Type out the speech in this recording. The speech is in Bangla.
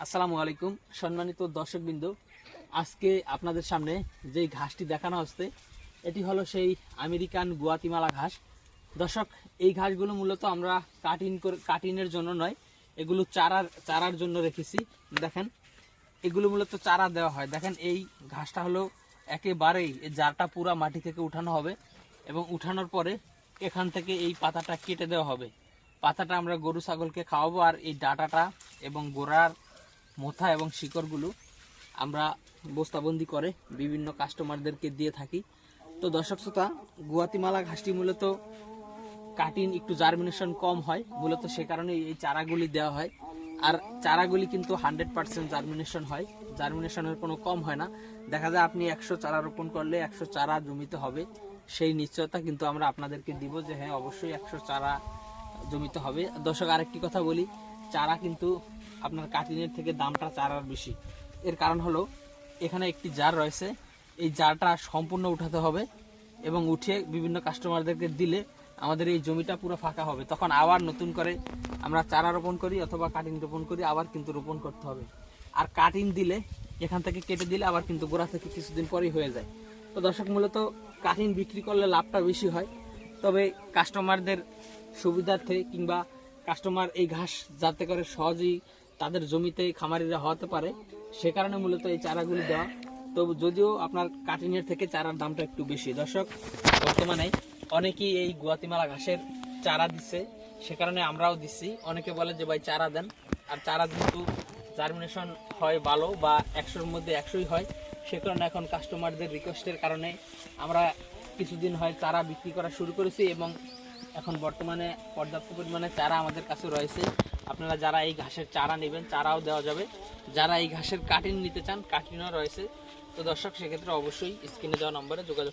আসসালামু আলাইকুম, সম্মানিত দর্শকবৃন্দ। আজকে আপনাদের সামনে যেই ঘাসটি দেখানো হচ্ছে, এটি হলো সেই আমেরিকান গুয়াতিমালা ঘাস। দর্শক, এই ঘাসগুলো মূলত আমরা কাটিং করে কাটিংয়ের জন্য নয়, এগুলো চারার চারার জন্য রেখেছি। দেখেন, এগুলো মূলত চারা দেওয়া হয়। দেখেন, এই ঘাসটা হলো একেবারেই জারটা পুরা মাটি থেকে উঠানো হবে এবং উঠানোর পরে এখান থেকে এই পাতাটা কেটে দেওয়া হবে। পাতাটা আমরা গরু, ছাগলকে খাওয়াবো আর এই ডাটাটা এবং গোড়ার মোথা এবং শিকড়গুলো আমরা বস্তাবন্দি করে বিভিন্ন কাস্টমারদেরকে দিয়ে থাকি। তো দর্শক শ্রোতা, গুয়াতিমালা ঘাসটি মূলত কাটিং একটু জার্মিনেশন কম হয়, মূলত সে কারণে এই চারাগুলি দেওয়া হয়। আর চারাগুলি কিন্তু হান্ড্রেড পার্সেন্ট জার্মিনেশন হয় জার্মিনেশনের কোনো কম হয় না। দেখা যায় আপনি একশো চারা রোপণ করলে একশো চারা জমিতে হবে, সেই নিশ্চয়তা কিন্তু আমরা আপনাদেরকে দিব যে হ্যাঁ অবশ্যই একশো চারা জমিতে হবে। দর্শক, আরেকটি কথা বলি চারা কিন্তু আপনার কাটিনের থেকে দামটা চারার বেশি। এর কারণ হলো, এখানে একটি জার রয়েছে। এই জারটা সম্পূর্ণ উঠাতে হবে এবং উঠিয়ে বিভিন্ন কাস্টমারদেরকে দিলে আমাদের এই জমিটা পুরো ফাঁকা হবে। তখন আবার নতুন করে আমরা চারা রোপণ করি অথবা কাটিং রোপণ করি, আবার কিন্তু রোপণ করতে হবে। আর কাটিং দিলে, এখান থেকে কেটে দিলে আবার কিন্তু গোড়া থেকে কিছুদিন পরেই হয়ে যায়। তো দর্শক, মূলত কাটিং বিক্রি করলে লাভটা বেশি হয়। তবে কাস্টমারদের সুবিধার্থে কিংবা কাস্টমার এই ঘাস যাতে করে সহজেই তাদের জমিতে খামারিরা হতে পারে, সে কারণে মূলত এই চারাগুলি দেওয়া। তো যদিও আপনার কাটিনের থেকে চারার দামটা একটু বেশি। দর্শক, বর্তমানে অনেকেই এই গুয়াতিমালা ঘাসের চারা দিচ্ছে, সে কারণে আমরাও দিচ্ছি। অনেকে বলে যে, ভাই, চারা দেন। আর চারা কিন্তু জার্মিনেশন হয় ভালো বা একশোর মধ্যে একশোই হয়, সে কারণে এখন কাস্টমারদের রিকোয়েস্টের কারণে আমরা কিছুদিন হয় চারা বিক্রি করা শুরু করেছি এবং এখন বর্তমানে পর্যাপ্ত পরিমাণে চারা আমাদের কাছে রয়েছে। আপনারা যারা এই ঘাসের চারা নেবেন, চারাও দেওয়া যাবে। যারা এই ঘাসের কাটিন নিতে চান, কাটিনও রয়েছে। তো দর্শক, সেক্ষেত্রে অবশ্যই স্ক্রিনে দেওয়া নম্বরে যোগাযোগ